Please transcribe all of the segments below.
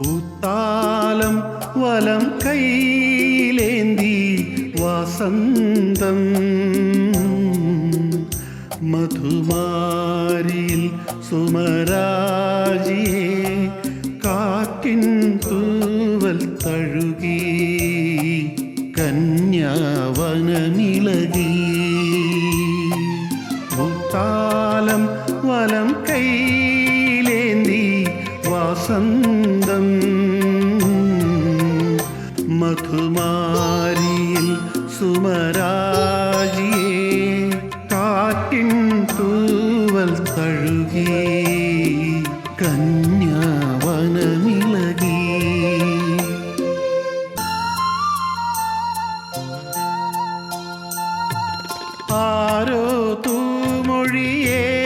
പൂത്താലം വലം കൈയിലേന്തി വസന്തം മധുമാരിൽ സുമരാജിയെ കാറ്റിൻ തൂവൽ തഴുകി കന്യാവനമിളകി മുത്താലം വലം കൈയിലേന്തി വാസന്തം. മധുമാരിയിൽ സുമരാജിയെ കാറ്റിൻ തൂവൽ തഴുകി കന്യാവനമിളകി ആരോ തൂമൊഴിയേകി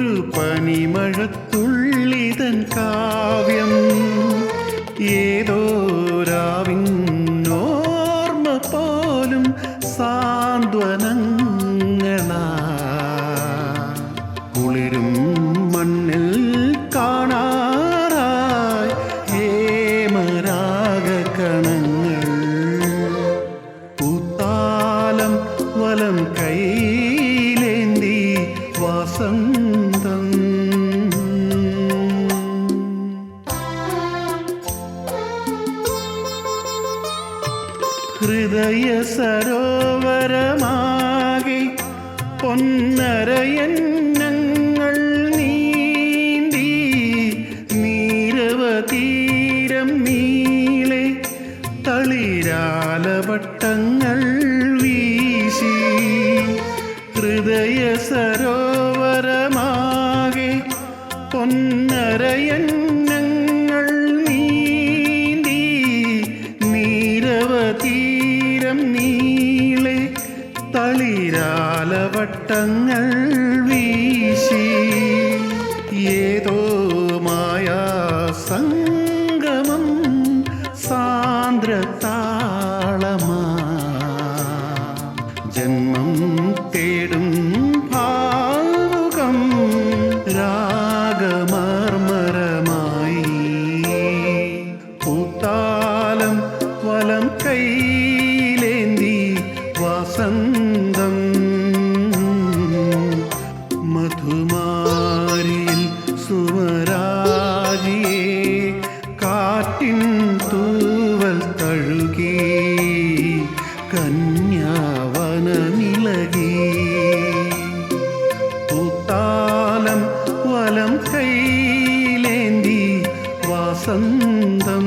ഒരു പനിമഴത്തുള്ളിതൻ കാവ്യം. ഏതോ രാവിന്നോർമ്മ പോലും സാന്ത്വനങ്ങളാ. കുളിരും മണ്ണിൽ കാണാറായി ഹേമരാഗകണങ്ങൾ വസന്തം. ഹൃദയ സരോവരമാകെ പൊന്നരയന്നങ്ങൾ നീന്തി നീരവതീരം നീളെ തളിരാലവട്ടങ്ങൾ ഹൃദയ സരോവരമാകെ പൊന്നരയങ്ങൾ നീന്തി നീരവതീരം നീളെ തളിരാലവട്ടങ്ങൾ വീശി. ഏതോ മായാ സംഗമം സാന്ദ്രതാളമാ കാറ്റിൻ തൂവൽ തഴുകി കന്യാവനമിളകി പൂത്താലം വലം കൈലേന്തി വസന്തം